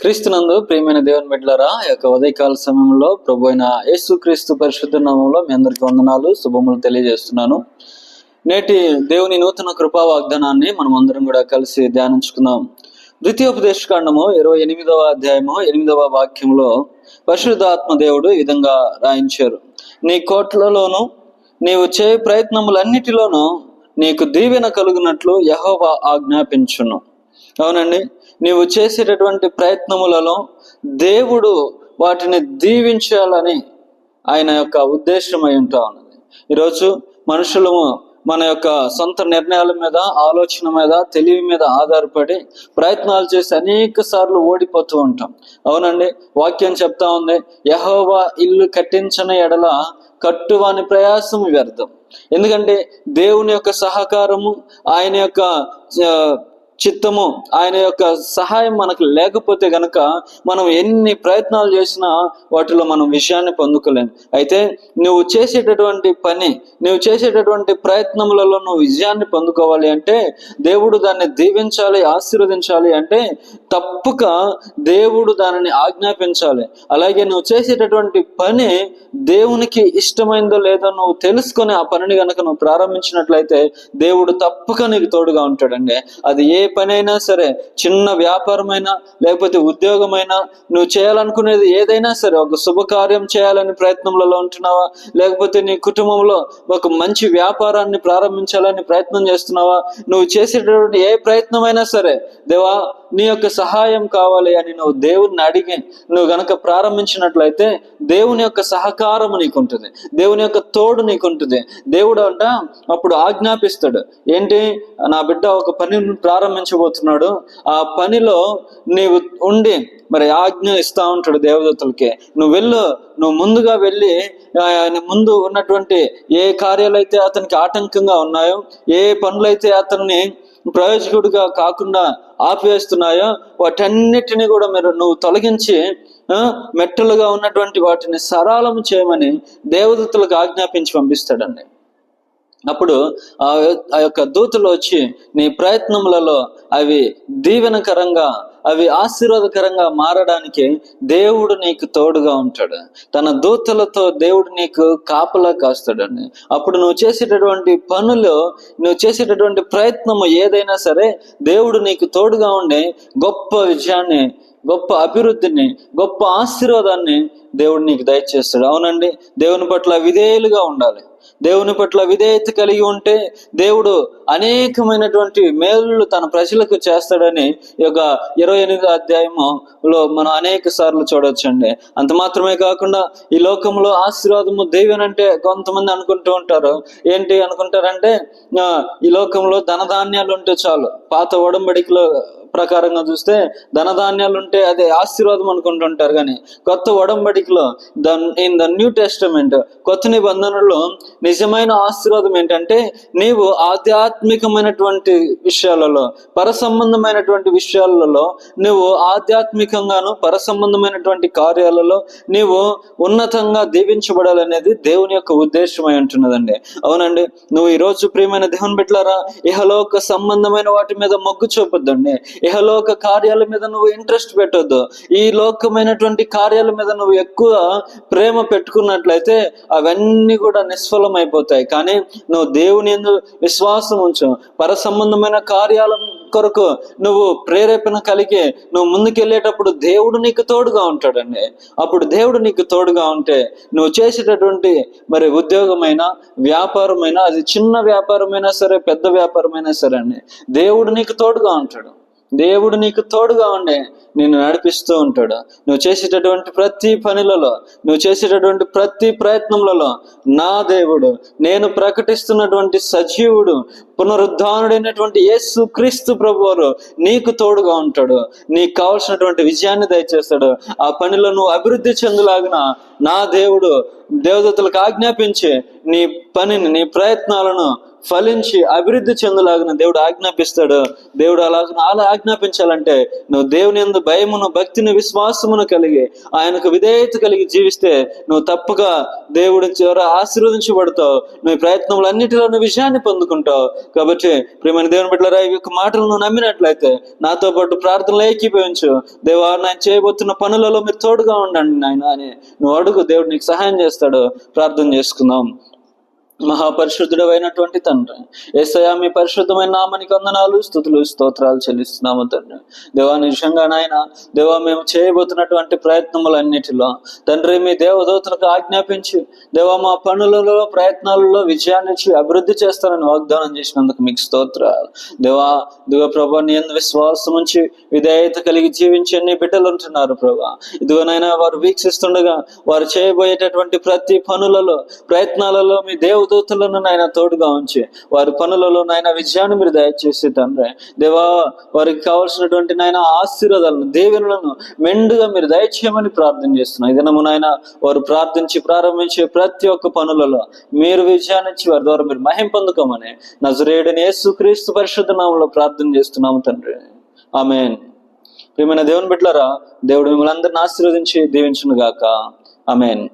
క్రీస్తునందు ప్రియమైన దేవుని బిడ్డలారా యొక్క ఉదయకాల సమయంలో ప్రభు అయిన యేసు క్రీస్తు పరిశుద్ధ నామంలో మీ అందరికీ వందనాలు శుభములు తెలియజేస్తున్నాను. నేటి దేవుని నూతన కృపా వాగ్దానాన్ని మనం అందరం కూడా కలిసి ధ్యానించుకుందాం. ద్వితీయోపదేశకాండము ఇరవై ఎనిమిదవ అధ్యాయము ఎనిమిదవ వాక్యంలో పరిశుద్ధాత్మ దేవుడు ఈ విధంగా రాయించారు. నీ కోట్లలోను నీవు చే ప్రయత్నములన్నిటిలోనూ నీకు దీవెన కలుగునట్లు యహోవా ఆజ్ఞాపించును. అవునండి. నీవు చేసేటటువంటి ప్రయత్నములలో దేవుడు వాటిని దీవించాలని ఆయన యొక్క ఉద్దేశమై ఉంటా ఉన్నది. ఈరోజు మనుషులము మన యొక్క సొంత నిర్ణయాల మీద ఆలోచన మీద తెలివి మీద ఆధారపడి ప్రయత్నాలు చేసి అనేక సార్లు ఓడిపోతూ ఉంటాం. అవునండి వాక్యం చెప్తా ఉంది యహోవా ఇల్లు కట్టించని ఎడల కట్టువాని ప్రయాసం వ్యర్థం. ఎందుకంటే దేవుని యొక్క సహకారము ఆయన యొక్క చిత్తము ఆయన యొక్క సహాయం మనకు లేకపోతే గనక మనం ఎన్ని ప్రయత్నాలు చేసినా వాటిలో మనం విషయాన్ని పొందుకోలేము అయితే నువ్వు చేసేటటువంటి పని నువ్వు చేసేటటువంటి ప్రయత్నములలో నువ్వు విజయాన్ని పొందుకోవాలి అంటే దేవుడు దాన్ని దీవించాలి ఆశీర్వదించాలి అంటే తప్పక దేవుడు దానిని ఆజ్ఞాపించాలి. అలాగే నువ్వు చేసేటటువంటి పని దేవునికి ఇష్టమైందో లేదో నువ్వు తెలుసుకొని ఆ పనిని గనక నువ్వు ప్రారంభించినట్లయితే దేవుడు తప్పక నీకు తోడుగా ఉంటాడండి. అది ఏ పని అయినా సరే చిన్న వ్యాపారమైనా లేకపోతే ఉద్యోగమైనా నువ్వు చేయాలనుకునేది ఏదైనా సరే ఒక శుభకార్యం చేయాలని ప్రయత్నంలో ఉంటున్నావా? లేకపోతే నీ కుటుంబంలో ఒక మంచి వ్యాపారాన్ని ప్రారంభించాలని ప్రయత్నం చేస్తున్నావా? నువ్వు చేసేటటువంటి ఏ ప్రయత్నమైనా సరే దేవా నీ యొక్క సహాయం కావాలి అని నువ్వు దేవుణ్ణి అడిగి నువ్వు గనక ప్రారంభించినట్లయితే దేవుని యొక్క సహకారం నీకు ఉంటుంది దేవుని యొక్క తోడు నీకుంటుంది. దేవుడు అంట అప్పుడు ఆజ్ఞాపిస్తాడు. ఏంటి? నా బిడ్డ ఒక పని ప్రారంభ ప్రారంభించబోతున్నాడు ఆ పనిలో నీవు ఉండి మరి ఆజ్ఞ ఇస్తా ఉంటాడు దేవదత్తులకి నువ్వు వెళ్ళు నువ్వు ముందుగా వెళ్ళి ముందు ఉన్నటువంటి ఏ కార్యాలు అయితే అతనికి ఆటంకంగా ఉన్నాయో ఏ పనులైతే అతన్ని ప్రయోజకుడిగా కాకుండా ఆపివేస్తున్నాయో వాటన్నిటిని కూడా మీరు నువ్వు తొలగించి మెట్టలుగా ఉన్నటువంటి వాటిని సరళము చేయమని దేవదత్తులకు ఆజ్ఞాపించి పంపిస్తాడండి. అప్పుడు ఆ ఆ యొక్క దూతలు వచ్చి నీ ప్రయత్నములలో అవి దీవెనకరంగా అవి ఆశీర్వాదకరంగా మారడానికి దేవుడు నీకు తోడుగా ఉంటాడు. తన దూతలతో దేవుడు నీకు కాపలా కాస్తాడండి. అప్పుడు నువ్వు చేసేటటువంటి పనులు నువ్వు చేసేటటువంటి ప్రయత్నము ఏదైనా సరే దేవుడు నీకు తోడుగా ఉండి గొప్ప విజయాన్ని గొప్ప అభివృద్ధిని గొప్ప ఆశీర్వాదాన్ని దేవుడు నీకు దయచేస్తాడు. అవునండి దేవుని పట్ల విధేయులుగా ఉండాలి. దేవుని పట్ల విధేయత కలిగి ఉంటే దేవుడు అనేకమైనటువంటి మేలులు తన ప్రజలకు చేస్తాడని ఈ యొక్క ఇరవై ఎనిమిదో అధ్యాయములో మనం అనేక సార్లు చూడొచ్చండి. అంత మాత్రమే కాకుండా ఈ లోకంలో ఆశీర్వాదము దేవునంటే కొంతమంది అనుకుంటూ ఉంటారు. ఏంటి అనుకుంటారంటే ఈ లోకంలో ధనధాన్యాలు ఉంటే చాలు పాత ఒడంబడికలో ప్రకారంగా చూస్తే ధనధాన్యాలు ఉంటే అదే ఆశీర్వాదం అనుకుంటుంటారు కానీ కొత్త ఒడంబడికలో the in the new testament కొత్త నిబంధనలో నిజమైన ఆశీర్వాదం ఏంటంటే నీవు ఆధ్యాత్మికమైనటువంటి విషయాలలో పరసంబంధమైనటువంటి విషయాలలో నువ్వు ఆధ్యాత్మికంగాను పరసంబంధమైనటువంటి కార్యాలలో నీవు ఉన్నతంగా దీవించబడాలనేది దేవుని యొక్క ఉద్దేశమై ఉంటున్నదండి. అవునండి నువ్వు ఈ రోజు ప్రియమైన దేవుని బిడ్డలారా ఇహలోక సంబంధమైన వాటి మీద మొగ్గు చూపొద్దండి. ఇహలోక కార్యాల మీద నువ్వు ఇంట్రెస్ట్ పెట్టొద్దు. ఈ లోకమైనటువంటి కార్యాల మీద నువ్వు ఎక్కువ ప్రేమ పెట్టుకున్నట్లయితే అవన్నీ కూడా నిష్ఫలమైపోతాయి. కానీ నువ్వు దేవుని ఎందు విశ్వాసం ఉంచు. పర సంబంధమైన కార్యాల కొరకు నువ్వు ప్రేరేపణ కలిగి నువ్వు ముందుకెళ్ళేటప్పుడు దేవుడు నీకు తోడుగా ఉంటాడండి. అప్పుడు దేవుడు నీకు తోడుగా ఉంటే నువ్వు చేసేటటువంటి మరి ఉద్యోగమైన వ్యాపారమైనా అది చిన్న వ్యాపారమైనా సరే పెద్ద వ్యాపారమైనా సరే అండి దేవుడు నీకు తోడుగా ఉంటాడు. దేవుడు నీకు తోడుగా ఉండే నిన్ను నడిపిస్తూ ఉంటాడు. నువ్వు చేసేటటువంటి ప్రతి పనులలో నువ్వు చేసేటటువంటి ప్రతి ప్రయత్నములలో నా దేవుడు నేను ప్రకటిస్తున్నటువంటి సజీవుడు పునరుద్ధానుడైనటువంటి యేసు క్రీస్తు ప్రభువారు నీకు తోడుగా ఉంటాడు. నీకు కావలసినటువంటి విజయాన్ని దయచేస్తాడు. ఆ పనిలో నువ్వు అభివృద్ధి చెందులాగిన నా దేవుడు దేవదత్తులకు ఆజ్ఞాపించి నీ పనిని నీ ప్రయత్నాలను ఫలించి అభివృద్ధి చెందులాగిన దేవుడు ఆజ్ఞాపిస్తాడు. దేవుడు అలాగ అలా ఆజ్ఞాపించాలంటే నువ్వు దేవుని ఎందు భయమును భక్తిని విశ్వాసమును కలిగి ఆయనకు విధేయత కలిగి జీవిస్తే నువ్వు తప్పగా దేవుడి చివర ఆశీర్వదించబడతావు. నువ్వు ప్రయత్నములు అన్నిటిలోనూ విజయాన్ని పొందుకుంటావు. కాబట్టి ప్రేమని దేవుని బిడ్డలారా ఈ యొక్క మాటలను నువ్వు నమ్మినట్లయితే నాతో పాటు ప్రార్థనలు ఏకీభవించు. దేవా నేను చేయబోతున్న పనులలో మీరు తోడుగా ఉండండి నాయన అని నువ్వు అడుగు. దేవుడు నీకు సహాయం చేస్తాడు. ప్రార్థన చేసుకుందాం. మహాపరిశుద్ధుడు అయినటువంటి తండ్రి. ఏసయా మీ పరిశుద్ధమైన నామని వందనాలు స్థుతులు స్తోత్రాలు చెల్లిస్తున్నాము తండ్రి. దేవా నిజంగా నాయన దేవా మేము చేయబోతున్నటువంటి ప్రయత్నములన్నిటిలో తండ్రి మీ దేవదూతలకు ఆజ్ఞాపించి దేవా మా పనులలో ప్రయత్నాలలో విజయాన్ని అభివృద్ధి చేస్తారని వాగ్దానం చేసినందుకు మీకు స్తోత్రాలు. దేవా దిగో ప్రభా నీ విశ్వాసం ఉంచి విధేయత కలిగి జీవించే నీ బిడ్డలు ఉంటున్నారు ప్రభా. ఇదిగోనైనా వారు వీక్షిస్తుండగా వారు చేయబోయేటటువంటి ప్రతి పనులలో ప్రయత్నాలలో మీ దేవు దేవదూతలను నాయన తోడుగా ఉంచి. వారి పనులలో నాయన విజయాన్ని మీరు దయచేసి తండ్రి. దేవా వారికి కావాల్సినటువంటి నాయన ఆశీర్వాదాలను దేవులను మెండుగా మీరు దయచేయమని ప్రార్థన చేస్తున్నాం. ఇదనము నాయన వారు ప్రార్థించి ప్రారంభించే ప్రతి ఒక్క పనులలో మీరు విజయాన్ని ఇచ్చి వారి ద్వారా మీరు మహిం పొందుకోమని నజరేయుడిని యేసు క్రీస్తు పరిశుద్ధ నామంలో ప్రార్థన చేస్తున్నాము తండ్రి. ఆమెన్. ప్రియమైన దేవుని బిడ్డలారా దేవుడు మిమ్మల్ని అందరిని ఆశీర్వదించి దీవించును గాక ఆమెన్.